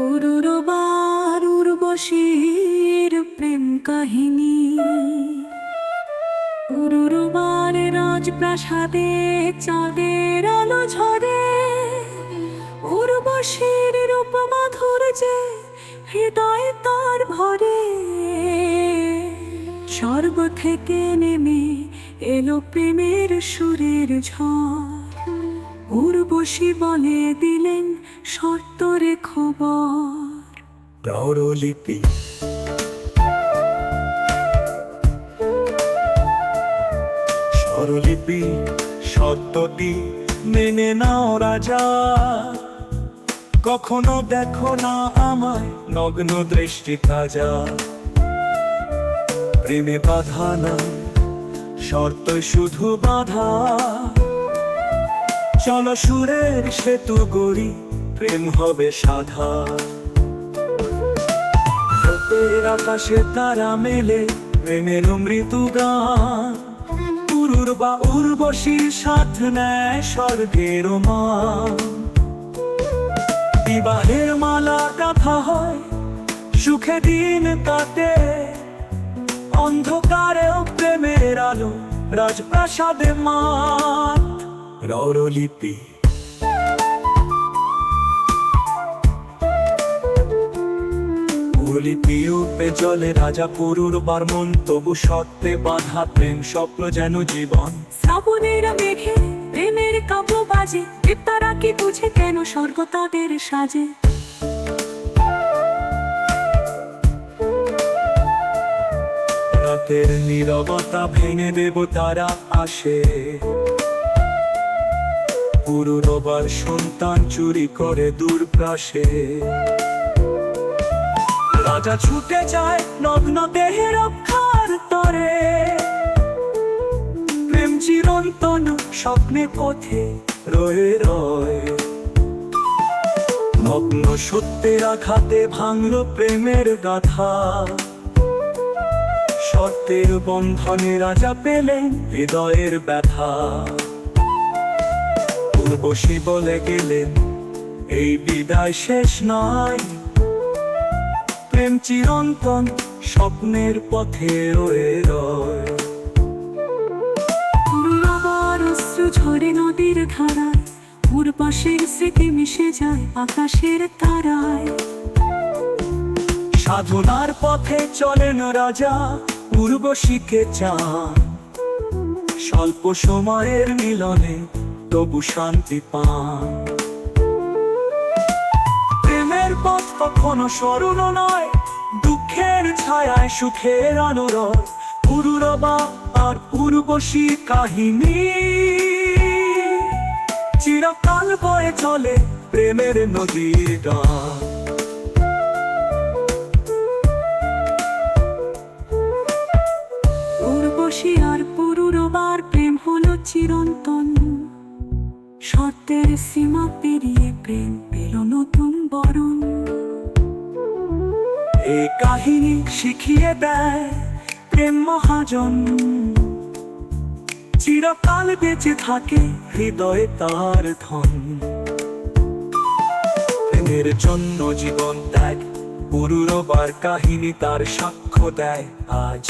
পুরুরবার উর্বশীর প্রেম কাহিনী। পুরুরবার রাজপ্রাসাদে চাঁদের আলো ঝরে। উর্বশীর রূপ মাধুর্যে হৃদয় তার ভরে। স্বর্গ থেকে নেমে এলো প্রেমের সুরের ঝড়। উর্বশী বলে দিলেন সত্তরে খবর স্বরলিপি সত্যটি মেনে নাও রাজা। কখনো দেখো না আমায় নগ্ন দৃষ্টি তাজা। প্রেমে বাধা না শর্ত শুধু বাধা। চলো সুরের সেতু গড়ি প্রেম হবে সাধা। রাতের আকাশে তারা মেলে প্রেমের মৃত্যু গান। পুরুর বা উর্বশীর সাথ নেয় স্বর্গের মা বিবাহের মালা কাঁথা হয় সুখে দিন কাটে অন্ধকারেও প্রেমের আলো রাজপ্রাসাদে মাত। রৌরলিপি লিপি উঠবে জলে রাজা পুরুর বারমন তবু সত্যে বাধা প্রেম স্বপ্ন যেন জীবন। শ্রাবণের মেঘে প্রেমের কাব্য বাজে তারা কি বুঝে কেন স্বর্গ তাদের সাজে? রাতের নীরবতা ভেঙে দেব তারা আসে পুরুরবার সন্তান চুরি করে দূরপ্রাসে রাজা ছুটে যায় নগ্ন দেহে রক্ষার তরে। প্রেম চিরন্তন স্বপ্নে পথে রয়ে রয়। নগ্ন সত্যের আঘাতে ভাঙল প্রেমের গাথা। সত্যের বন্ধনে রাজা পেলেন হৃদয়ের ব্যথা। পূর্বশী বলে গেলেন, এই বিদায় শেষ নয়। প্রেম চিরন্তন স্বপ্নের পথে রয়ে রয়। ঝরে নদীর ধারায় উর্বাসের স্মৃতি মিশে যায় আকাশের তারায়। সাধনার পথে চলেন রাজা পূর্বশীকে চান। স্বল্প সময়ের মিলনে তবু শান্তি পান। কখনো সরল নয়। দুঃখের ছায়ায়, সুখের আলোরয় পুরুরবা আর পূর্বশী কাহিনী। চিরকাল বয়ে চলে প্রেমের ডাক উর্বশী আর পুরুরবার প্রেম হলো চিরন্তন। সত্যের সীমা পেরিয়ে প্রেম পেল নতুন বরণ। এই কাহিনী শিখিয়ে দেয় প্রেম মহাজন। চিরকাল বেঁচে থাকে হৃদয়ে তার ধন। প্রেমের জন্য জীবন ত্যাগ পুরুরবার কাহিনী তার সাক্ষ্য দেয় আজ।